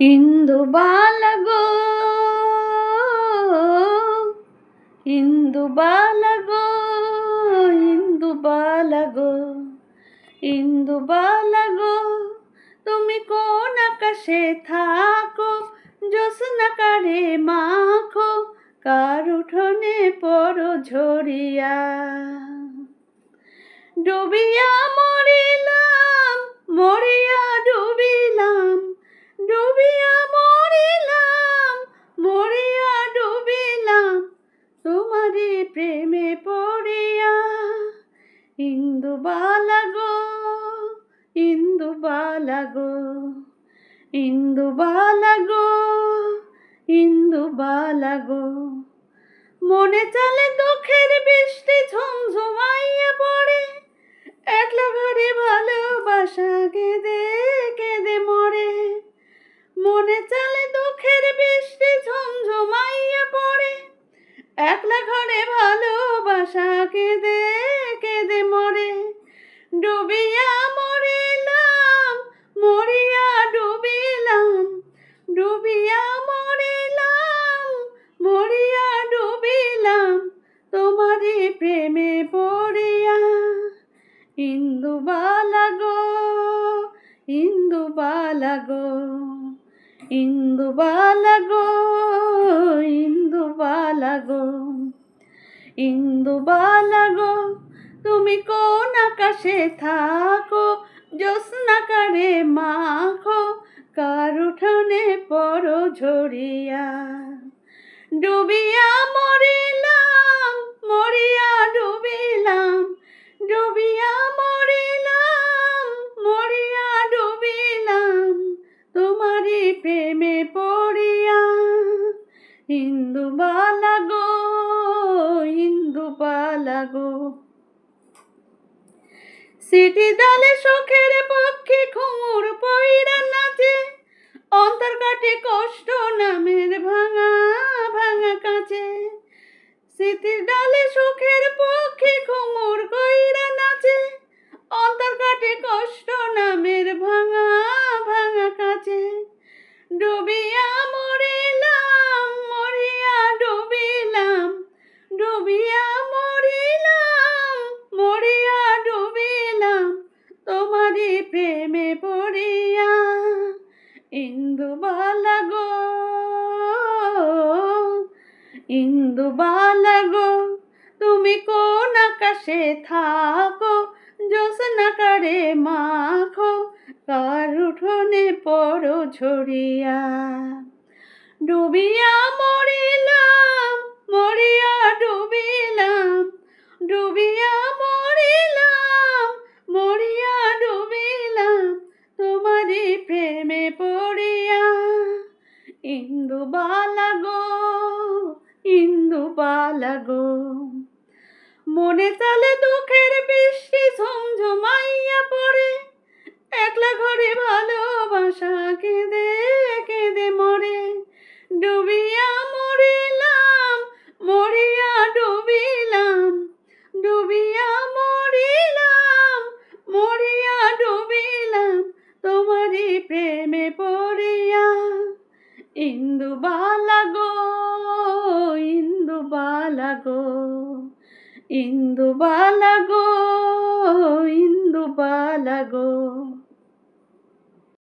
ইন্দু বালাগো ইন্দু বালাগো ইন্দু বালাগো ইন্দু বালাগো তুমি কোন আকাশে থাকো জোসনা কারে মাখো, কার উঠোনে পড়ো ঝরিয়া। ডুবিয়া মরিলাম মরিয়া ইন্দু বালাগো ইন্দু বালাগো ইন্দু বালাগো ইন্দু বালাগো মনে চলে দুঃখের বৃষ্টি ঝুমঝুমাইয়া পড়ে, একলা ঘরে ভালোবাসা কেঁদে কেঁদে মরে। মনে চলে দুঃখের বৃষ্টি ঝুমঝুমাইয়া পড়ে, একলা ঘরে ভালোবাসা ইন্দু বালাগো ইন্দু বালাগো ইন্দু বালাগো তুমি কোন আকাশে থাকো জ্যোৎস্না কারে মাখো কার উঠানে পর ঝরিয়া, ডুবিয়া পড়িয়া। ইন্দু বালাগো ইন্দু বালাগো সিটি দলে সুখের পক্ষে ঘুমুর পইরা নাচে। অন্তর্গাটে কষ্ট নামের ইন্দু বালাগো ইন্দু বালাগো, তুমি কোন আকাশে থাকো, জ্যোৎস্না কারে মাখো, কার উঠোনে পড়ো ঝরিয়া, ডুবিয়া মরিলাম ইন্দু বালাগো ইন্দু বালাগো। মনে চলে দুঃখের বৃষ্টি ঝুমঝুমাইয়া পড়ে, একলা ঘরে ভালোবাসা কেঁদে কেঁদে মরে। ডুবিয়া মরিলাম, মরিয়া ডুবিলাম, ডুবিয়া মরিলাম, মরিয়া ডুবিলাম, তোমারই প্রেমে পড়িয়া ఇందు బాలగో ఇందు బాలగో ఇందు బాలగో ఇందు బాలగో.